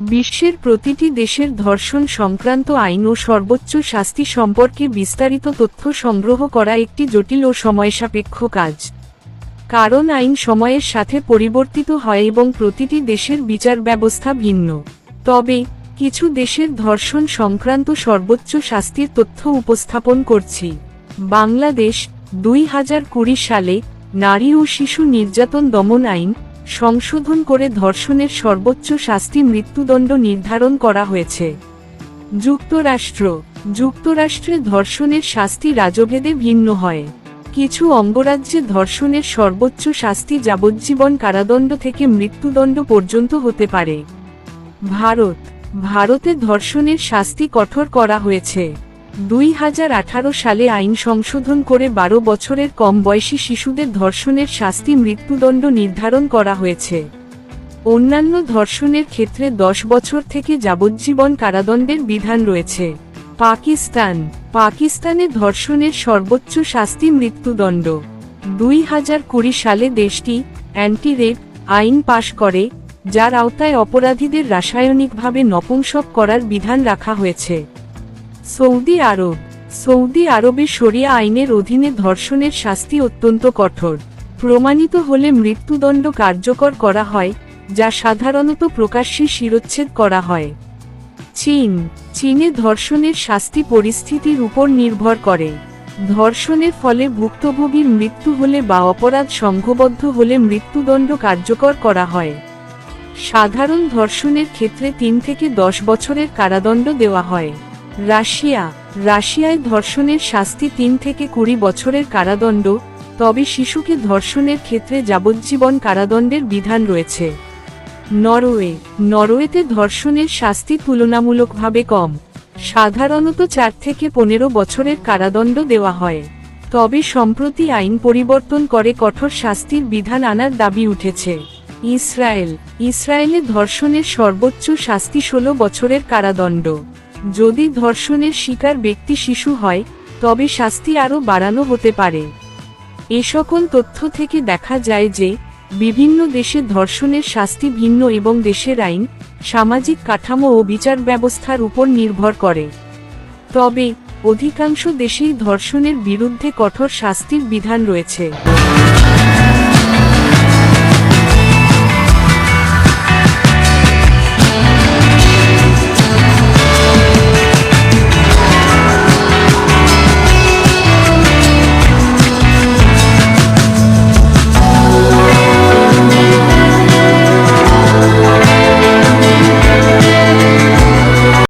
বিশ্বের প্রতিটি দেশের ধর্ষণ সংক্রান্ত আইন ও সর্বোচ্চ শাস্তি সম্পর্কে বিস্তারিত তথ্য সংগ্রহ করা একটি জটিল ও সময়সাপেক্ষ কাজ। কারণ আইন সময়ের সাথে পরিবর্তিত হয় এবং প্রতিটি দেশের বিচার ব্যবস্থা ভিন্ন। তবে, কিছু দেশের ধর্ষণ সংক্রান্ত সর্বোচ্চ শাস্তির তথ্য উপস্থাপন করছি। বাংলাদেশ, দুই হাজার কুড়ি সালে নারী ও শিশু নির্যাতন দমন আইন সংশোধন করে ধর্ষণের সর্বোচ্চ শাস্তি মৃত্যুদণ্ড নির্ধারণ করা হয়েছে। যুক্তরাষ্ট্র। যুক্তরাষ্ট্রে ধর্ষণের শাস্তি রাজভেদে ভিন্ন হয়। কিছু অঙ্গরাজ্যে ধর্ষণের সর্বোচ্চ শাস্তি যাবজ্জীবন কারাদণ্ড থেকে মৃত্যুদণ্ড পর্যন্ত হতে পারে। ভারত। ভারতে ধর্ষণের শাস্তি কঠোর করা হয়েছে। দুই হাজার আঠারো সালে আইন সংশোধন করে বারো বছরের কম বয়সী শিশুদের ধর্ষণের শাস্তি মৃত্যুদণ্ড নির্ধারণ করা হয়েছে। অন্যান্য ধর্ষণের ক্ষেত্রে দশ বছর থেকে যাবজ্জীবন কারাদণ্ডের বিধান রয়েছে। পাকিস্তান। পাকিস্তানে ধর্ষণের সর্বোচ্চ শাস্তি মৃত্যুদণ্ড। দুই হাজার কুড়ি সালে দেশটি অ্যান্টি রেপ আইন পাশ করে, যার আওতায় অপরাধীদের রাসায়নিকভাবে নপুংসক করার বিধান রাখা হয়েছে। সৌদি আরব। সৌদি আরবে শরিয়া আইনের অধীনে ধর্ষণের শাস্তি অত্যন্ত কঠোর। প্রমাণিত হলে মৃত্যুদণ্ড কার্যকর করা হয়, যা সাধারণত প্রকাশ্যে শিরোচ্ছেদ করা হয়। চীন। চীনে ধর্ষণের শাস্তি পরিস্থিতির উপর নির্ভর করে। ধর্ষণের ফলে ভুক্তভোগীর মৃত্যু হলে বা অপরাধ সংঘবদ্ধ হলে মৃত্যুদণ্ড কার্যকর করা হয়। সাধারণ ধর্ষণের ক্ষেত্রে তিন থেকে দশ বছরের কারাদণ্ড দেওয়া হয়। রাশিয়া, রাশিয়ায় ধর্ষণের শাস্তি তিন থেকে কুড়ি বছরের কারাদণ্ড, তবে শিশুকে ধর্ষণের ক্ষেত্রে যাবজ্জীবন কারাদণ্ডের বিধান রয়েছে। নরওয়ে, নরওয়েতে ধর্ষণের শাস্তি তুলনামূলকভাবে কম। সাধারণত চার থেকে পনেরো বছরের কারাদণ্ড দেওয়া হয়। তবে সম্প্রতি আইন পরিবর্তন করে কঠোর শাস্তির বিধান আনার দাবি উঠেছে। ইসরায়েল, ইসরায়েলে ধর্ষণের সর্বোচ্চ শাস্তি ষোলো বছরের কারাদণ্ড। যদি ধর্ষণের শিকার ব্যক্তি শিশু হয়, তবে শাস্তি আরও বাড়ানো হতে পারে। এ সকল তথ্য থেকে দেখা যায় যে, বিভিন্ন দেশে ধর্ষণের শাস্তি ভিন্ন এবং দেশের আইন, সামাজিক কাঠামো ও বিচার ব্যবস্থার উপর নির্ভর করে। তবে, অধিকাংশ দেশেই ধর্ষণের বিরুদ্ধে কঠোর শাস্তির বিধান রয়েছে।